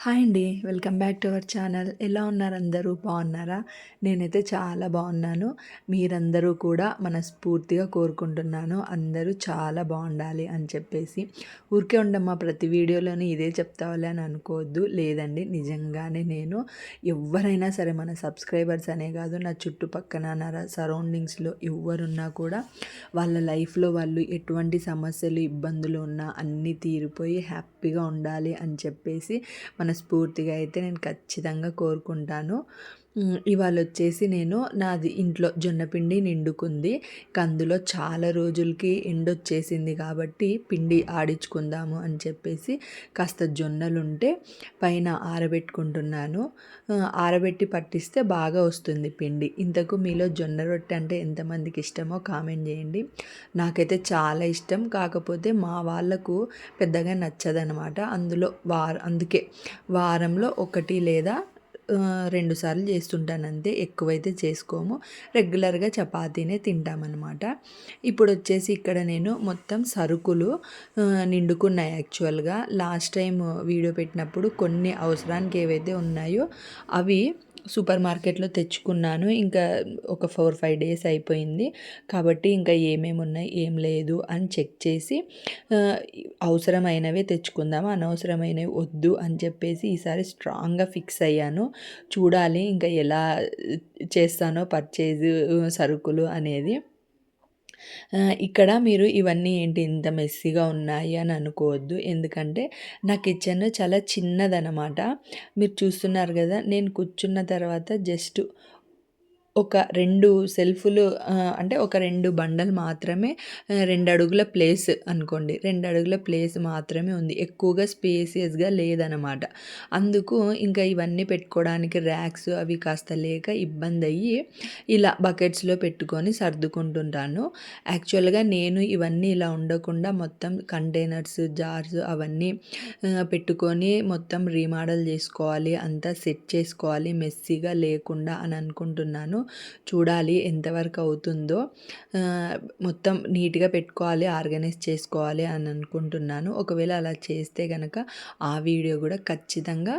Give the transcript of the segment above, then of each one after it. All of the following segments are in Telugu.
హాయ్ అండి welcome back to our channel. ఎలా ఉన్నారు అందరూ? బాగున్నారా? నేనైతే చాలా బాగున్నాను. మీరందరూ కూడా మనస్ఫూర్తిగా కోరుకుంటున్నాను. అందరూ చాలా బాగుండాలి అని చెప్పేసి. ఊరికే ఉండమ్మా ప్రతి వీడియోలోని ఇదే చెప్తావాలి అని అనుకోవద్దు. లేదండి నిజంగానే నేను ఎవరైనా సరే మన సబ్స్క్రైబర్స్ అనే కాదు నా చుట్టుపక్కన నా సరౌండింగ్స్లో ఎవరున్నా కూడా వాళ్ళ లైఫ్లో వాళ్ళు ఎటువంటి సమస్యలు ఇబ్బందులు ఉన్నా అన్నీ తీరిపోయి హ్యాపీగా ఉండాలి అని చెప్పేసి మన మనస్ఫూర్తిగా అయితే నేను ఖచ్చితంగా కోరుకుంటాను. ఇవాళ వచ్చేసి నేను నాది ఇంట్లో జొన్నపిండి నిండుకుంది. అందులో చాలా రోజులకి ఎండొచ్చేసింది కాబట్టి పిండి ఆడించుకుందాము అని చెప్పేసి కాస్త జొన్నలు ఉంటే పైన ఆరబెట్టుకుంటున్నాను. ఆరబెట్టి పట్టిస్తే బాగా వస్తుంది పిండి. ఇంతకు మీలో జొన్న రొట్టె అంటే ఎంతమందికి ఇష్టమో కామెంట్ చేయండి. నాకైతే చాలా ఇష్టం కాకపోతే మా వాళ్ళకు పెద్దగా నచ్చదనమాట. అందులో వార అందుకే వారంలో ఒకటి లేదా రెండు సార్లు చేస్తుంటాను అంతే ఎక్కువైతే చేసుకోము. రెగ్యులర్గా చపాతీనే తింటామన్నమాట. ఇప్పుడు వచ్చేసి ఇక్కడ నేను మొత్తం సరుకులు నిండుకున్నాయి యాక్చువల్గా. లాస్ట్ టైం వీడియో పెట్టినప్పుడు కొన్ని అవసరానికి ఏవైతే ఉన్నాయో అవి సూపర్ మార్కెట్లో తెచ్చుకున్నాను. ఇంకా ఒక ఫోర్ ఫైవ్ డేస్ అయిపోయింది. కాబట్టి ఇంకా ఏమేమి ఉన్నాయి ఏం లేదు అని చెక్ చేసి అవసరమైనవే తెచ్చుకుందాము అనవసరమైనవి వద్దు అని చెప్పేసి ఈసారి స్ట్రాంగ్గా ఫిక్స్ అయ్యాను. చూడాలి ఇంకా ఎలా చేస్తానో పర్చేజ్ సరుకులు అనేది. ఇక్కడ మీరు ఇవన్నీ ఏంటి ఇంత మెస్సీగా ఉన్నాయి అని అనుకోవద్దు. ఎందుకంటే నా కిచెన్ చాలా చిన్నదనమాట. మీరు చూస్తున్నారు కదా నేను కూర్చున్న తర్వాత జస్ట్ ఒక రెండు సెల్ఫ్‌లు అంటే ఒక రెండు బండలు మాత్రమే రెండు అడుగుల ప్లేస్ అనుకోండి. రెండు అడుగుల ప్లేస్ మాత్రమే ఉంది. ఎక్కువగా స్పేసియస్‌గా లేదనమాట. అందుకు ఇంకా ఇవన్నీ పెట్టుకోవడానికి ర్యాక్స్ అవి కాస్త లేక ఇబ్బంది అయ్యి ఇలా బకెట్స్‌లో పెట్టుకొని సర్దుకుంటుంటాను. యాక్చువల్‌గా నేను ఇవన్నీ ఇలా ఉండకుండా మొత్తం కంటైనర్స్, జార్స్ అవన్నీ పెట్టుకొని మొత్తం రీమోడల్ చేసుకోవాలి. అంతా సెట్ చేసుకోవాలి మెస్సీగా లేకుండా అని అనుకుంటున్నాను. చూడాలి ఎంతవరకు అవుతుందో. మొత్తం నీట్గా పెట్టుకోవాలి ఆర్గనైజ్ చేసుకోవాలి అని అనుకుంటున్నాను. ఒకవేళ అలా చేస్తే కనుక ఆ వీడియో కూడా ఖచ్చితంగా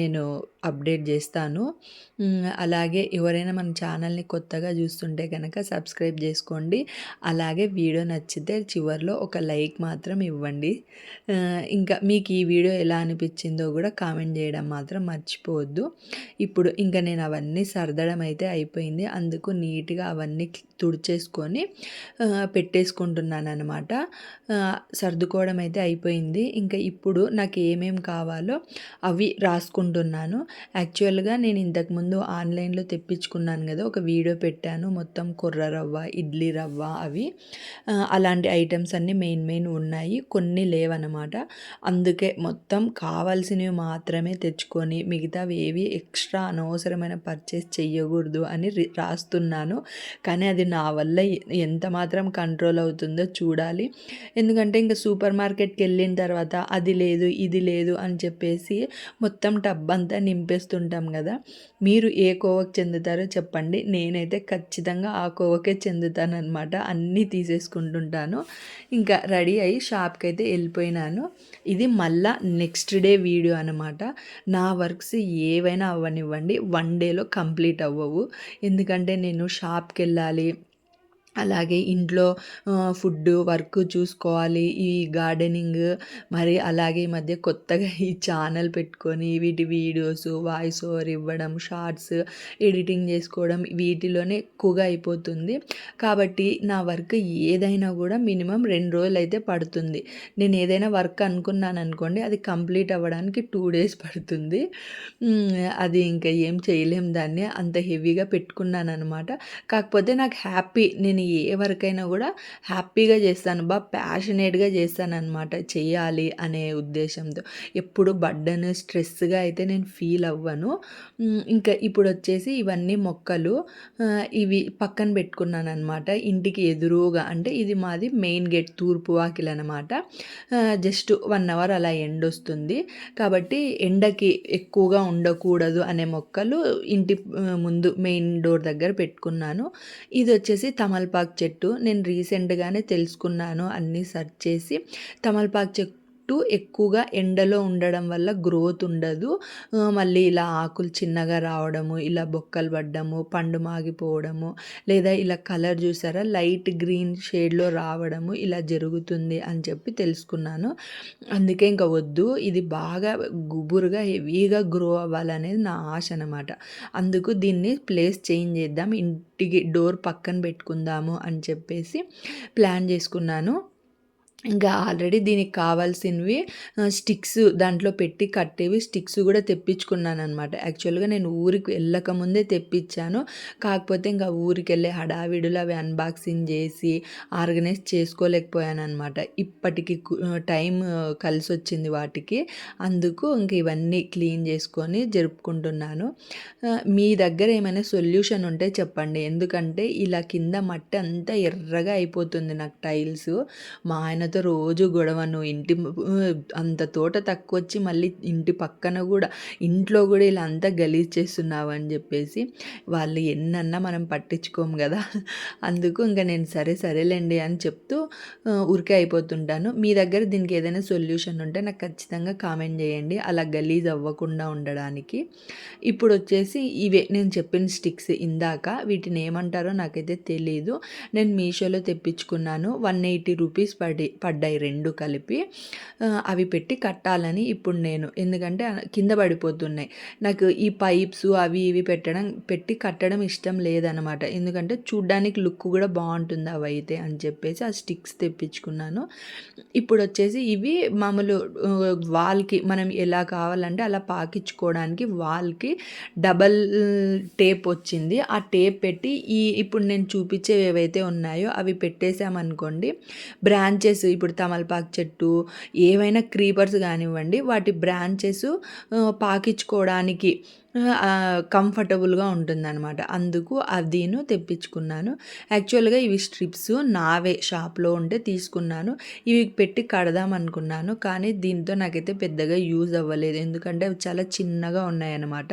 నేను అప్డేట్ చేస్తాను. అలాగే ఎవరైనా మన ఛానల్ని కొత్తగా చూస్తుంటే కనుక సబ్స్క్రైబ్ చేసుకోండి. అలాగే వీడియో నచ్చితే చివరిలో ఒక లైక్ మాత్రం ఇవ్వండి. ఇంకా మీకు ఈ వీడియో ఎలా అనిపించిందో కూడా కామెంట్ చేయడం మాత్రం మర్చిపోవద్దు. ఇప్పుడు ఇంకా నేను అవన్నీ సర్దడం అయితే అయిపోయింది. అందుకు నీట్గా అవన్నీ తుడిచేసుకొని పెట్టేసుకుంటున్నాను అనమాట సర్దుకోవడం అయితే అయిపోయింది. ఇంకా ఇప్పుడు నాకు ఏమేమి కావాలో అవి రాసుకుంటున్నాను. యాక్చువల్గా నేను ఇంతకుముందు ఆన్లైన్లో తెప్పించుకున్నాను కదా ఒక వీడియో పెట్టాను. మొత్తం కుర్ర రవ్వ ఇడ్లీ రవ్వ అవి. అలాంటి ఐటమ్స్ అన్నీ మెయిన్ మెయిన్ ఉన్నాయి. కొన్ని లేవన్నమాట. అందుకే మొత్తం కావాల్సినవి మాత్రమే తెచ్చుకొని మిగతావి ఏవి ఎక్స్ట్రా అనవసరమైన పర్చేస్ చెయ్యకూడదు అని రాస్తున్నాను. కానీ అది నా వల్ల ఎంత మాత్రం కంట్రోల్ అవుతుందో చూడాలి. ఎందుకంటే ఇంకా సూపర్ మార్కెట్కి వెళ్ళిన తర్వాత అది లేదు ఇది లేదు అని చెప్పేసి మొత్తం టబ్ అంతా నింపేస్తుంటాం కదా. మీరు ఏ కోవకు చెందుతారో చెప్పండి. నేనైతే ఖచ్చితంగా ఆ కోవకే చెందుతాను అనమాట అన్నీ తీసేసుకుంటుంటాను. ఇంకా రెడీ అయ్యి షాప్కి అయితే వెళ్ళిపోయినాను. ఇది మళ్ళా నెక్స్ట్ డే వీడియో అనమాట నా వర్క్స్ ఏవైనా అవ్వనివ్వండి. వన్ డేలో కంప్లీట్ అవ్వవు. ఎందుకంటే నేను షాప్కి వెళ్ళాలి. అలాగే ఇంట్లో ఫుడ్ వర్క్ చూసుకోవాలి ఈ గార్డెనింగ్ మరి అలాగే ఈ మధ్య కొత్తగా ఈ ఛానల్ పెట్టుకొని వీటి వీడియోస్ వాయిస్ ఓవర్ ఇవ్వడం షార్ట్స్ ఎడిటింగ్ చేసుకోవడం వీటిలోనే ఎక్కువగా అయిపోతుంది. కాబట్టి నా వర్క్ ఏదైనా కూడా మినిమం రెండు రోజులు అయితే పడుతుంది. నేను ఏదైనా వర్క్ అనుకున్నాను అనుకోండి అది కంప్లీట్ అవ్వడానికి టూ డేస్ పడుతుంది. అది ఇంకా ఏం చేయలేం దాన్ని అంత హెవీగా పెట్టుకున్నాను అనమాట కాకపోతే నాకు హ్యాపీ నేను నేను ఏ వర్క్ అయినా కూడా హ్యాపీగా చేస్తాను బాగా ప్యాషనేట్గా చేస్తాను అనమాట చేయాలి అనే ఉద్దేశంతో. ఎప్పుడు బడ్డన్ స్ట్రెస్గా అయితే నేను ఫీల్ అవ్వను. ఇంకా ఇప్పుడు వచ్చేసి ఇవన్నీ మొక్కలు ఇవి పక్కన పెట్టుకున్నాను అనమాట ఇంటికి ఎదురుగా అంటే ఇది మాది మెయిన్ గేట్ తూర్పు వాకిల్ అనమాట జస్ట్ వన్ అవర్ అలా ఎండ్ వస్తుంది. కాబట్టి ఎండకి ఎక్కువగా ఉండకూడదు అనే మొక్కలు ఇంటి ముందు మెయిన్ డోర్ దగ్గర పెట్టుకున్నాను. ఇది వచ్చేసి తమలపాకు చెట్టు నేను రీసెంట్గానే తెలుసుకున్నాను అన్నీ సెర్చ్ చేసి తమలపాకు చెట్టు చెట్టు ఎక్కువగా ఎండలో ఉండడం వల్ల గ్రోత్ ఉండదు. మళ్ళీ ఇలా ఆకులు చిన్నగా రావడము ఇలా బొక్కలు పడ్డము పండు మాగిపోవడము లేదా ఇలా కలర్ చూసారా లైట్ గ్రీన్ షేడ్లో రావడము ఇలా జరుగుతుంది అని చెప్పి తెలుసుకున్నాను. అందుకే ఇంకా వద్దు ఇది బాగా గుబురుగా హెవీగా గ్రో అవ్వాలనేది నా ఆశ అనమాట అందుకు దీన్ని ప్లేస్ చేంజ్ చేద్దాం ఇంటికి డోర్ పక్కన పెట్టుకుందాము అని చెప్పేసి ప్లాన్ చేసుకున్నాను. ఇంకా ఆల్రెడీ దీనికి కావాల్సినవి స్టిక్స్ దాంట్లో పెట్టి కట్టేవి. స్టిక్స్ కూడా తెప్పించుకున్నాను అనమాట యాక్చువల్గా నేను ఊరికి వెళ్ళక ముందే తెప్పించాను. కాకపోతే ఇంకా ఊరికి వెళ్ళే హడావిడులు అవి అన్బాక్సింగ్ చేసి ఆర్గనైజ్ చేసుకోలేకపోయాను అనమాట ఇప్పటికి టైం కలిసి వచ్చింది వాటికి. అందుకు ఇంక ఇవన్నీ క్లీన్ చేసుకొని జరుపుకుంటున్నాను. మీ దగ్గర ఏమైనా సొల్యూషన్ ఉంటే చెప్పండి. ఎందుకంటే ఇలా కింద మట్టి అంతా ఎర్రగా అయిపోతుంది నాకు టైల్స్. మా ఆయన ఆయనతో రోజు గొడవను ఇంటి అంత తోట తక్కువ వచ్చి మళ్ళీ ఇంటి పక్కన కూడా ఇంట్లో కూడా ఇలా అంతా గలీజ్ చేస్తున్నావు అని చెప్పేసి వాళ్ళు ఎన్నన్నా మనం పట్టించుకోము కదా. అందుకు ఇంకా నేను సరే సరేలేండి అని చెప్తూ ఊరికే అయిపోతుంటాను. మీ దగ్గర దీనికి ఏదైనా సొల్యూషన్ ఉంటే నాకు ఖచ్చితంగా కామెంట్ చేయండి. అలా గలీజ్ అవ్వకుండా ఉండడానికి. ఇప్పుడు వచ్చేసి ఇవే నేను చెప్పిన స్టిక్స్ ఇందాక వీటిని ఏమంటారో నాకైతే తెలియదు నేను మీషోలో తెప్పించుకున్నాను. వన్ ఎయిటీ రూపీస్ పడి పడ్డాయి రెండు కలిపి అవి పెట్టి కట్టాలని ఇప్పుడు నేను. ఎందుకంటే కింద పడిపోతున్నాయి. నాకు ఈ పైప్స్ అవి ఇవి పెట్టడం పెట్టి కట్టడం ఇష్టం లేదనమాట ఎందుకంటే చూడ్డానికి లుక్ కూడా బాగుంటుంది అవి అయితే అని చెప్పేసి ఆ స్టిక్స్ తెప్పించుకున్నాను. ఇప్పుడు వచ్చేసి ఇవి మామూలు వాల్కి మనం ఎలా కావాలంటే అలా పాకించుకోవడానికి వాల్కి డబల్ టేప్ వచ్చింది. ఆ టేప్ పెట్టి ఈ ఇప్పుడు నేను చూపించేవి ఏవైతే ఉన్నాయో అవి పెట్టేసామనుకోండి బ్రాంచెస్ ఇప్పుడు తమలపాకు చెట్టు ఏవైనా క్రీపర్స్ కానివ్వండి వాటి బ్రాంచెస్ పాకించుకోవడానికి కంఫర్టబుల్గా ఉంటుందన్నమాట. అందుకు అదిను తెప్పించుకున్నాను. యాక్చువల్గా ఇవి స్ట్రిప్స్ నావే షాప్లో ఉంటే తీసుకున్నాను. ఇవి పెట్టి కడదాం అనుకున్నాను. కానీ దీంతో నాకైతే పెద్దగా యూజ్ అవ్వలేదు. ఎందుకంటే అవి చాలా చిన్నగా ఉన్నాయన్నమాట.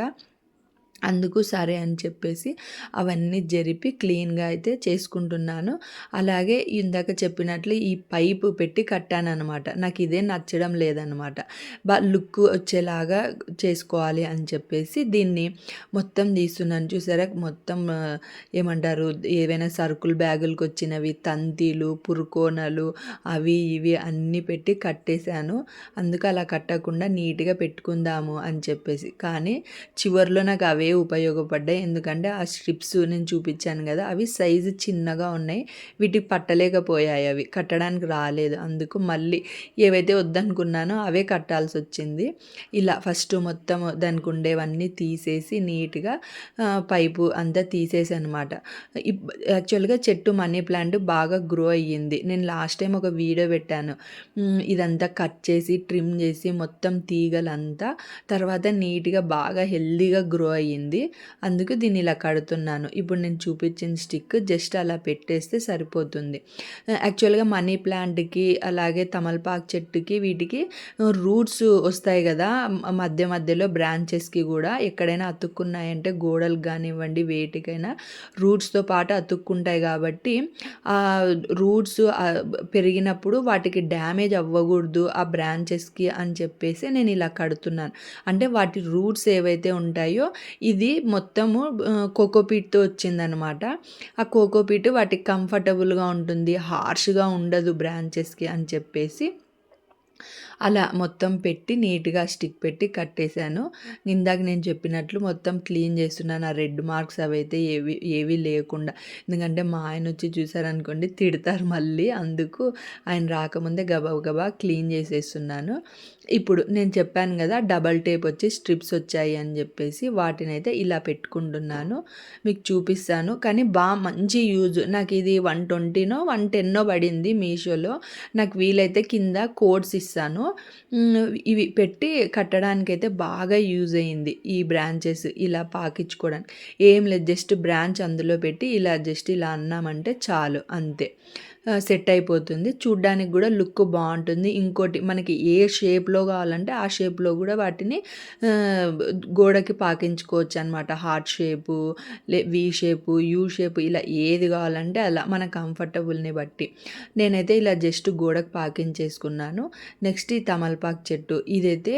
అందుకు సరే అని చెప్పేసి అవన్నీ జరిపి క్లీన్గా అయితే చేసుకుంటున్నాను. అలాగే ఇందాక చెప్పినట్లు ఈ పైపు పెట్టి కట్టాను అనమాట నాకు ఇదే నచ్చడం లేదనమాట బా లుక్ వచ్చేలాగా చేసుకోవాలి అని చెప్పేసి దీన్ని మొత్తం తీస్తున్నాను. చూసారా? మొత్తం ఏమంటారు? ఏవైనా సరుకులు బ్యాగులకు వచ్చినవి తంతీలు పురుకోనలు అవి ఇవి అన్నీ పెట్టి కట్టేశాను. అందుకు అలా కట్టకుండా నీట్గా పెట్టుకుందాము అని చెప్పేసి. కానీ చివరిలో నాకు అవే ఉపయోగపడ్డాయి. ఎందుకంటే ఆ స్ట్రిప్స్ నేను చూపించాను కదా అవి సైజు చిన్నగా ఉన్నాయి. వీటికి పట్టలేకపోయాయి అవి. కట్టడానికి రాలేదు. అందుకు మళ్ళీ ఏవైతే వద్దనుకున్నానో అవే కట్టాల్సి వచ్చింది. ఇలా ఫస్ట్ మొత్తం దానికి ఉండేవన్నీ తీసేసి నీట్గా పైపు అంతా తీసేసి అనమాట యాక్చువల్గా చెట్టు మనీ ప్లాంట్ బాగా గ్రో అయ్యింది. నేను లాస్ట్ టైం ఒక వీడియో పెట్టాను. ఇదంతా కట్ చేసి ట్రిమ్ చేసి మొత్తం తీగలంతా తర్వాత నీట్గా బాగా హెల్దీగా గ్రో అయ్యింది. అయింది అందుకు దీన్ని ఇలా కడుతున్నాను. ఇప్పుడు నేను చూపించిన స్టిక్ జస్ట్ అలా పెట్టేస్తే సరిపోతుంది. యాక్చువల్గా మనీ ప్లాంట్కి అలాగే తమలపాకు చెట్టుకి వీటికి రూట్స్ వస్తాయి కదా. మధ్య మధ్యలో బ్రాంచెస్కి కూడా ఎక్కడైనా అతుక్కున్నాయంటే గోడలకు కానివ్వండి వేటికైనా రూట్స్తో పాటు అతుక్కుంటాయి కాబట్టి ఆ రూట్స్ పెరిగినప్పుడు వాటికి డ్యామేజ్ అవ్వకూడదు ఆ బ్రాంచెస్కి అని చెప్పేసి నేను ఇలా కడుతున్నాను. అంటే వాటి రూట్స్ ఏవైతే ఉంటాయో ఇది మొత్తము కోకోపీట్తో వచ్చిందనమాట ఆ కోకోపీట్ వాటికి కంఫర్టబుల్గా ఉంటుంది హార్ష్గా ఉండదు బ్రాంచెస్కి అని చెప్పేసి. అలా మొత్తం పెట్టి నీట్గా స్టిక్ పెట్టి కట్టేశాను. ఇందాక నేను చెప్పినట్లు మొత్తం క్లీన్ చేస్తున్నాను. ఆ రెడ్ మార్క్స్ అవైతే ఏవి ఏవి లేకుండా. ఎందుకంటే మా ఆయన వచ్చి చూసారనుకోండి తిడతారు మళ్ళీ. అందుకు ఆయన రాకముందే గబా గబా క్లీన్ చేసేస్తున్నాను. ఇప్పుడు నేను చెప్పాను కదా డబల్ టేప్ వచ్చి స్ట్రిప్స్ వచ్చాయి అని చెప్పేసి వాటిని అయితే ఇలా పెట్టుకుంటున్నాను. మీకు చూపిస్తాను. కానీ బాగా మంచి యూజ్ నాకు ఇది వన్ ట్వంటీనో వన్ టెన్నో పడింది మీషోలో. నాకు వీలైతే కింద కోడ్స్ ఇస్తాను. ఇవి పెట్టి కట్టడానికి అయితే బాగా యూజ్ అయింది ఈ బ్రాంచెస్ ఇలా పాకించుకోవడానికి. ఏం లేదు జస్ట్ బ్రాంచ్ అందులో పెట్టి ఇలా జస్ట్ ఇలా అన్నామంటే చాలు అంతే. సెట్ అయిపోతుంది. చూడ్డానికి కూడా లుక్ బాగుంటుంది. ఇంకోటి మనకి ఏ షేప్లో కావాలంటే ఆ షేప్లో కూడా వాటిని గోడకి పాకించుకోవచ్చు అనమాట హార్ట్ షేపు లే వి షేపు యూ షేపు ఇలా ఏది కావాలంటే అలా మన కంఫర్టబుల్ని బట్టి. నేనైతే ఇలా జస్ట్ గోడకు పాకించేసుకున్నాను. నెక్స్ట్ ఈ తమలపాకు చెట్టు. ఇదైతే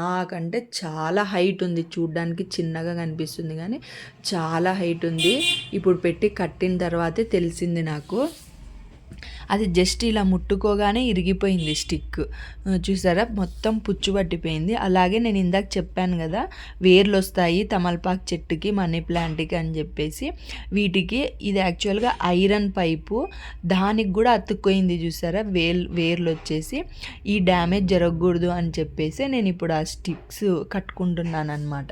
నాకంటే చాలా హైట్ ఉంది. చూడ్డానికి చిన్నగా కనిపిస్తుంది కానీ చాలా హైట్ ఉంది. ఇప్పుడు పెట్టి కట్టిన తర్వాతే తెలిసింది నాకు. అది జస్ట్ ఇలా ముట్టుకోగానే ఇరిగిపోయింది స్టిక్. చూసారా? మొత్తం పుచ్చు పట్టిపోయింది. అలాగే నేను ఇందాక చెప్పాను కదా వేర్లు వస్తాయి తమలపాకు చెట్టుకి మనీ ప్లాంట్కి అని చెప్పేసి. వీటికి ఇది యాక్చువల్గా ఐరన్ పైపు. దానికి కూడా అతుక్కోయింది చూసారా? వేల్ వేర్లు వచ్చేసి. ఈ డ్యామేజ్ జరగకూడదు అని చెప్పేసి నేను ఇప్పుడు ఆ స్టిక్స్ కట్టుకుంటున్నాను అనమాట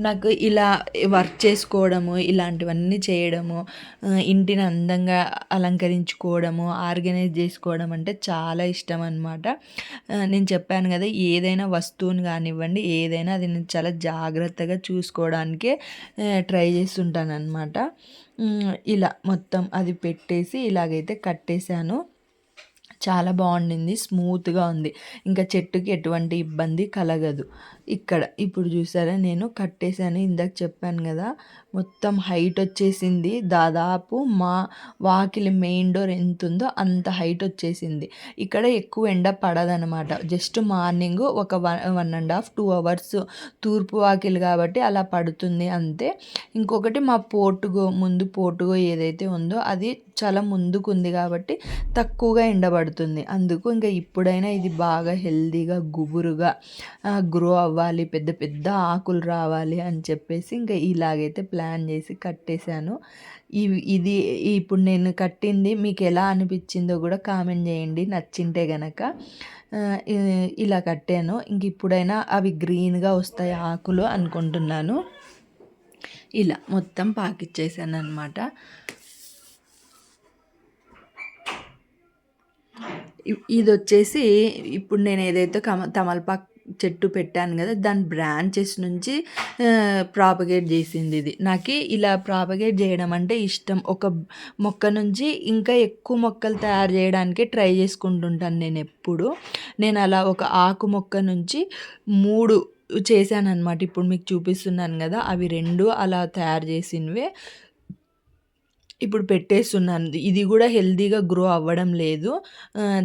నాకు ఇలా వర్క్ చేసుకోవడము ఇలాంటివన్నీ చేయడము ఇంటిని అందంగా అలంకరించుకోవడము ఆర్గనైజ్ చేసుకోవడం అంటే చాలా ఇష్టం అనమాట నేను చెప్పాను కదా ఏదైనా వస్తువుని కానివ్వండి ఏదైనా అది నేను చాలా జాగ్రత్తగా చూసుకోవడానికే ట్రై చేస్తుంటాను అనమాట ఇలా మొత్తం అది పెట్టేసి ఇలాగైతే కట్టేశాను. చాలా బాగుండింది స్మూత్గా ఉంది. ఇంకా చెట్టుకి ఎటువంటి ఇబ్బంది కలగదు. ఇక్కడ ఇప్పుడు చూసారా నేను కట్టేశాను. ఇందాక చెప్పాను కదా మొత్తం హైట్ వచ్చేసింది. దాదాపు మా వాకిలి మెయిన్ డోర్ ఎంత ఉందో అంత హైట్ వచ్చేసింది. ఇక్కడ ఎక్కువ ఎండ పడదనమాట. జస్ట్ మార్నింగ్ ఒక one one and half two hours తూర్పు వాకిలి కాబట్టి అలా పడుతుంది అంతే. ఇంకొకటి మా పోర్టుగో ముందు పోర్టుగో ఏదైతే ఉందో అది చాలా ముందుకు ఉంది కాబట్టి తక్కువగా ఎండబడుతుంది అందుకు ఇంకా ఇప్పుడైనా ఇది బాగా హెల్దీగా గుబురుగా గ్రో అవ్వాలి పెద్ద పెద్ద ఆకులు రావాలి అని చెప్పేసి ఇంకా ఇలాగైతే ప్లాన్ చేసి కట్టేశాను. ఇవి ఇది ఇప్పుడు నేను కట్టింది మీకు ఎలా అనిపించిందో కూడా కామెంట్ చేయండి నచ్చింటే గనక. ఇలా కట్టాను. ఇంక ఇప్పుడైనా అవి గ్రీన్గా వస్తాయి ఆకులు అనుకుంటున్నాను. ఇలా మొత్తం పాకిచ్చేసాను అనమాట ఇది వచ్చేసి ఇప్పుడు నేను ఏదైతే కమ తమలపాకు చెట్టు పెట్టాను కదా దాని బ్రాంచెస్ నుంచి ప్రాపగేట్ చేసింది ఇది. నాకు ఇలా ప్రాపగేట్ చేయడం అంటే ఇష్టం. ఒక మొక్క నుంచి ఇంకా ఎక్కువ మొక్కలు తయారు చేయడానికి ట్రై చేసుకుంటుంటాను నేను ఎప్పుడు. నేను అలా ఒక ఆకు మొక్క నుంచి మూడు చేశాను అనమాట ఇప్పుడు మీకు చూపిస్తున్నాను కదా అవి రెండు అలా తయారు చేసినవే. ఇప్పుడు పెట్టేస్తున్నాను. ఇది కూడా హెల్తీగా గ్రో అవ్వడం లేదు.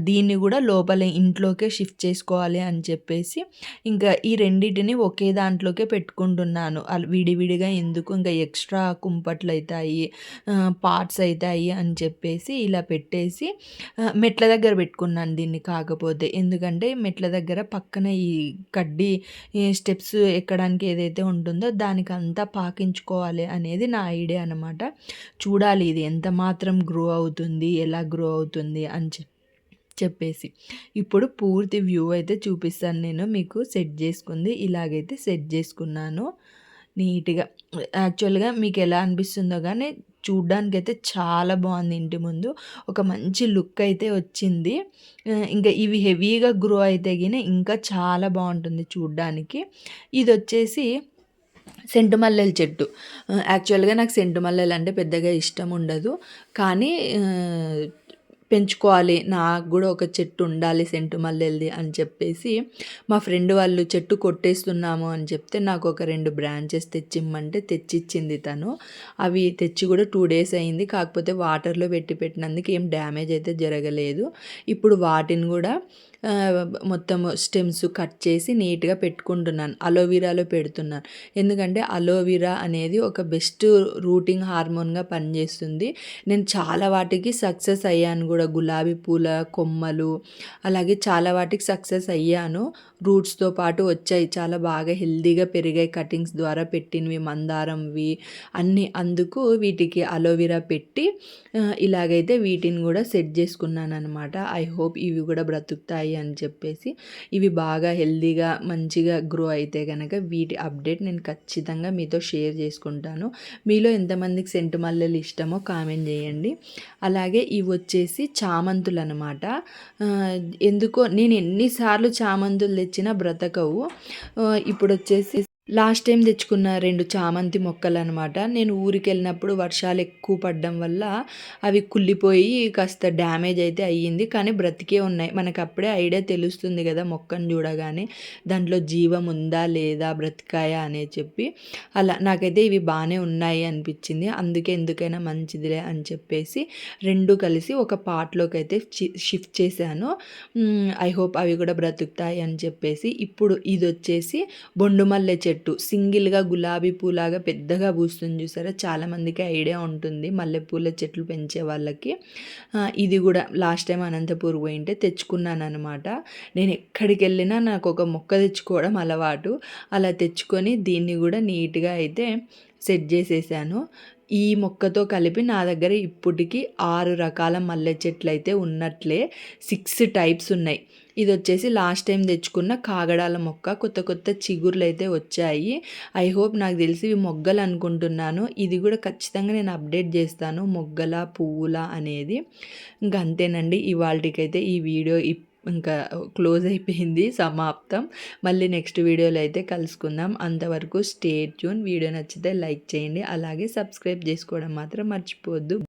దీన్ని కూడా లోపల ఇంట్లోకే షిఫ్ట్ చేసుకోవాలి అని చెప్పేసి ఇంకా ఈ రెండింటిని ఒకే దాంట్లోకే పెట్టుకుంటున్నాను. విడివిడిగా ఎందుకు ఇంకా ఎక్స్ట్రా కుంపట్లు అవుతాయి పార్ట్స్ అవుతాయి అని చెప్పేసి ఇలా పెట్టేసి మెట్ల దగ్గర పెట్టుకున్నాను దీన్ని కాకపోతే. ఎందుకంటే మెట్ల దగ్గర పక్కన ఈ కడ్డీ స్టెప్స్ ఎక్కడానికి ఏదైతే ఉంటుందో దానికి అంతా పాకించుకోవాలి అనేది నా ఐడియా అనమాట చూడాలి ఇది ఎంత మాత్రం గ్రో అవుతుంది ఎలా గ్రో అవుతుంది అని చెప్పి చెప్పేసి. ఇప్పుడు పూర్తి వ్యూ అయితే చూపిస్తాను నేను మీకు సెట్ చేసుకుంది ఇలాగైతే సెట్ చేసుకున్నాను. నీట్గా యాక్చువల్గా మీకు ఎలా అనిపిస్తుందో కానీ చూడ్డానికైతే చాలా బాగుంది ఇంటి ముందు. ఒక మంచి లుక్ అయితే వచ్చింది. ఇంకా ఇవి హెవీగా గ్రో అయితే గిన ఇంకా చాలా బాగుంటుంది చూడ్డానికి. ఇది వచ్చేసి సెంటు మల్లెల చెట్టు యాక్చువల్గా నాకు సెంటు మల్లెలు అంటే పెద్దగా ఇష్టం ఉండదు. కానీ పెంచుకోవాలి. నాకు కూడా ఒక చెట్టు ఉండాలి సెంటు మల్లెల్ది అని చెప్పేసి మా ఫ్రెండ్ వాళ్ళు చెట్టు కొట్టేస్తున్నాము అని చెప్తే నాకు ఒక రెండు బ్రాంచెస్ తెచ్చిమ్మంటే తెచ్చిచ్చింది తను. అవి తెచ్చి కూడా టూ డేస్ అయింది. కాకపోతే వాటర్లో పెట్టి పెట్టినందుకు ఏం డ్యామేజ్ అయితే జరగలేదు. ఇప్పుడు వాటిని కూడా మొత్తం స్టెమ్స్ కట్ చేసి నీట్గా పెట్టుకుంటున్నాను. అలోవీరాలో పెడుతున్నాను. ఎందుకంటే అలోవీరా అనేది ఒక బెస్ట్ రూటింగ్ హార్మోన్గా పనిచేస్తుంది. నేను చాలా వాటికి సక్సెస్ అయ్యాను కూడా. గులాబీ పూల కొమ్మలు అలాగే చాలా వాటికి సక్సెస్ అయ్యాను. రూట్స్తో పాటు వచ్చాయి. చాలా బాగా హెల్దీగా పెరిగాయి. కటింగ్స్ ద్వారా పెట్టినవి మందారంవి అన్నీ. అందుకు వీటికి అలోవీరా పెట్టి ఇలాగైతే వీటిని కూడా సెట్ చేసుకున్నాను అనమాట ఐ హోప్ ఇవి కూడా బ్రతుకుతాయి. అని చెప్పేసి ఇవి బాగా హెల్దీగా మంచిగా గ్రో అయితే కనుక వీటి అప్డేట్ నేను ఖచ్చితంగా మీతో షేర్ చేసుకుంటాను. మీలో ఎంతమందికి సెంటు మల్లెలు ఇష్టమో కామెంట్ చేయండి. అలాగే ఇవి వచ్చేసి చామంతులు అనమాట ఎందుకో నేను ఎన్నిసార్లు చామంతులు తెచ్చినా బ్రతకవు. ఇప్పుడు వచ్చేసి లాస్ట్ టైం తెచ్చుకున్న రెండు చామంతి మొక్కలు అనమాట నేను ఊరికెళ్ళినప్పుడు వర్షాలు ఎక్కువ పడడం వల్ల అవి కుళ్ళిపోయి కాస్త డ్యామేజ్ అయితే అయ్యింది. కానీ బ్రతికే ఉన్నాయి. మనకు అప్పుడే ఐడియా తెలుస్తుంది కదా మొక్కను చూడగానే దాంట్లో జీవం ఉందా? లేదా? బ్రతికాయా? అని చెప్పి అలా నాకైతే ఇవి బాగానే ఉన్నాయి అనిపించింది. అందుకే ఎందుకైనా మంచిదిలే అని చెప్పేసి రెండు కలిసి ఒక పాట్‌లోకైతే అయితే షిఫ్ట్ చేశాను. ఐ హోప్ అవి కూడా బ్రతుకుతాయి అని చెప్పేసి ఇప్పుడు ఇది వచ్చేసి బొండుమల్లె చెట్టు. సింగిల్‌గా గులాబీ పూలాగా పెద్దగా పూస్తుంది చూసారా? చాలామందికి ఐడియా ఉంటుంది మల్లెపూల చెట్లు పెంచే వాళ్ళకి. ఇది కూడా లాస్ట్ టైం అనంతపూర్ పోయింటే తెచ్చుకున్నాను అనమాట నేను ఎక్కడికెళ్ళినా ఒక మొక్క తెచ్చుకోవడం అలవాటు. అలా తెచ్చుకొని దీన్ని కూడా నీట్‌గా అయితే సెట్ చేసేసాను ఈ మొక్కతో కలిపి నా దగ్గర ఇప్పటికి ఆరు రకాల మల్లె చెట్లయితే ఉన్నట్లే. సిక్స్ టైప్స్ ఉన్నాయి. ఇది వచ్చేసి లాస్ట్ టైం తెచ్చుకున్న కాగడాల మొక్క. కొత్త కొత్త చిగుర్లయితే వచ్చాయి. ఐ హోప్ నాకు తెలిసి ఇవి మొగ్గలనుకుంటున్నాను. ఇది కూడా ఖచ్చితంగా నేను అప్డేట్ చేస్తాను మొగ్గల పువ్వుల అనేది. ఇంక అంతేనండి. ఇవాల్టికైతే ఈ వీడియో ఇప్ ఇంకా క్లోజ్ అయిపోయింది. సమాప్తం. మళ్ళీ నెక్స్ట్ వీడియోలో అయితే కలుసుకుందాం. అంతవరకు స్టే ట్యూన్. వీడియో నచ్చితే లైక్ చేయండి. అలాగే సబ్స్క్రైబ్ చేసుకోవడం మాత్రం మర్చిపోవద్దు.